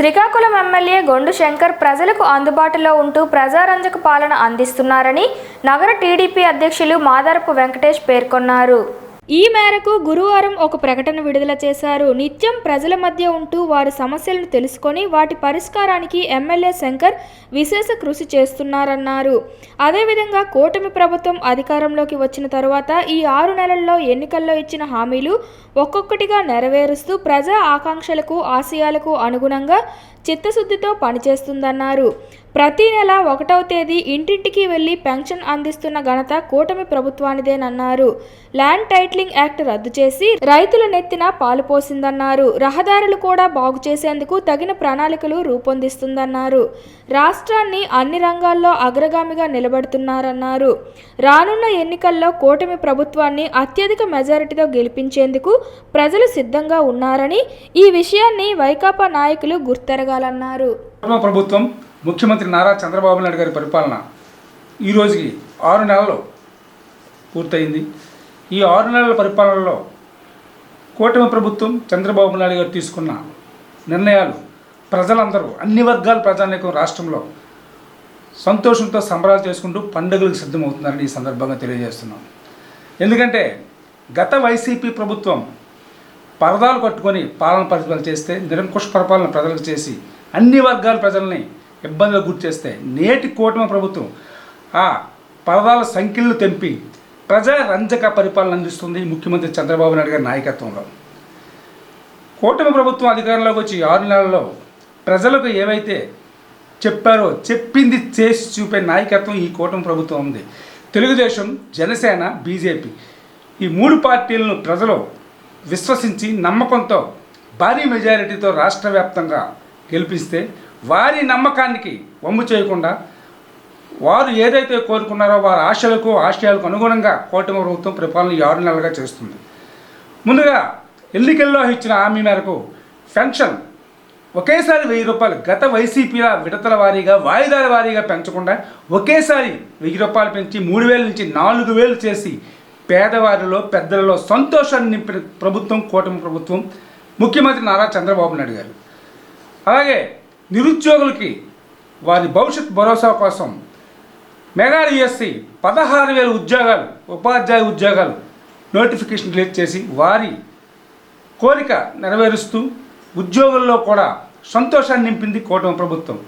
Srikakulam MLA Gondu Shankar ప్రజలకు అందుబాటులో ఉంటూ ప్రజారంజక పాలన అందిస్తున్నారని నగర టీడీపీ అధ్యక్షులు మాదారపు వెంకటేష్ పేర్కొన్నారు. ఈ మేరకు గురువారం ఒక ప్రకటన విడుదల చేశారు. నిత్యం ప్రజల మధ్య ఉంటూ వారి సమస్యలను తెలుసుకొని వాటి పరిష్కారానికి ఎమ్మెల్యే శంకర్ విశేష కృషి చేస్తున్నారన్నారు. అదేవిధంగా కూటమి ప్రభుత్వం అధికారంలోకి వచ్చిన తరువాత ఈ ఆరు నెలల్లో ఎన్నికల్లో ఇచ్చిన హామీలు ఒక్కొక్కటిగా నెరవేరుస్తూ ప్రజా ఆకాంక్షలకు ఆశయాలకు అనుగుణంగా చిత్తశుద్ధితో పనిచేస్తుందన్నారు. ప్రతి నెల ఒకటవ తేదీ ఇంటింటికి వెళ్ళి పెన్షన్ అందిస్తున్న ఘనత కూటమి ప్రభుత్వానిదేనన్నారు. ల్యాండ్ టైటిలింగ్ యాక్ట్ రద్దు చేసి రైతుల నెత్తిన పాలు పోసిందన్నారు. రహదారులు కూడా బాగు చేసేందుకు తగిన ప్రణాళికలు రూపొందిస్తుందన్నారు. రాష్ట్రాన్ని అన్ని రంగాల్లో అగ్రగామిగా నిలబడుతున్నారన్నారు. రానున్న ఎన్నికల్లో కూటమి ప్రభుత్వాన్ని అత్యధిక మెజారిటీతో గెలిపించేందుకు ప్రజలు సిద్ధంగా ఉన్నారని ఈ విషయాన్ని వైకాపా నాయకులు గుర్తెరగాలన్నారు. ప్రభుత్వం ముఖ్యమంత్రి నారా చంద్రబాబు నాయుడు గారి పరిపాలన ఈ రోజుకి ఆరు నెలలు పూర్తయింది. ఈ ఆరు నెలల పరిపాలనలో కూటమి ప్రభుత్వం చంద్రబాబు నాయుడు గారు తీసుకున్న నిర్ణయాలు ప్రజలందరూ అన్ని వర్గాల ప్రజానీకం రాష్ట్రంలో సంతోషంతో సంబరాలు చేసుకుంటూ పండుగలకు సిద్ధమవుతున్నారని ఈ సందర్భంగా తెలియజేస్తున్నాం. ఎందుకంటే గత వైసీపీ ప్రభుత్వం పరదాలు కట్టుకొని పాలన పరిపాలన చేస్తే నిరంకుశ పరిపాలన ప్రజలకు చేసి అన్ని వర్గాల ప్రజల్ని ఇబ్బందులకు గురి చేస్తే నేటి కూటమి ప్రభుత్వం ఆ పరదాల సంఖ్యలను తెంపి ప్రజా రంజక పరిపాలన అందిస్తుంది ముఖ్యమంత్రి చంద్రబాబు నాయుడు గారి నాయకత్వంలో. కూటమి ప్రభుత్వం అధికారంలోకి వచ్చి ఆరు నెలల్లో ప్రజలకు ఏవైతే చెప్పారో చెప్పింది చేసి చూపే నాయకత్వం ఈ కూటమి ప్రభుత్వం ఉంది. తెలుగుదేశం జనసేన బీజేపీ ఈ మూడు పార్టీలను ప్రజలు విశ్వసించి నమ్మకంతో భారీ మెజారిటీతో రాష్ట్ర వ్యాప్తంగా గెలిపిస్తే వారి నమ్మకానికి వమ్ము చేయకుండా వారు ఏదైతే కోరుకున్నారో వారి ఆశలకు ఆశయాలకు అనుగుణంగా కూటమి ప్రభుత్వం పరిపాలన ఆరు నెలలుగా చేస్తుంది. ముందుగా ఎన్నికల్లో ఇచ్చిన హామీ మేరకు పెన్షన్ ఒకేసారి వెయ్యి రూపాయలు గత వైసీపీల విడతల వారీగా వాయిదాల వారీగా పెంచకుండా ఒకేసారి వెయ్యి రూపాయలు పెంచి మూడు వేల నుంచి నాలుగు వేలు చేసి పేదవారిలో పెద్దలలో సంతోషాన్ని నింపిన ప్రభుత్వం కూటమి ప్రభుత్వం ముఖ్యమంత్రి నారా చంద్రబాబు నాయుడు గారు. అలాగే నిరుద్యోగులకి వారి భవిష్యత్ భరోసా కోసం మెగా యుఎస్సి పదహారు వేల ఉద్యోగాలు ఉపాధ్యాయ ఉద్యోగాలు నోటిఫికేషన్ రిలీజ్ చేసి వారి కోరిక నెరవేరుస్తూ ఉద్యోగుల్లో కూడా సంతోషాన్ని నింపింది కూటమి ప్రభుత్వం.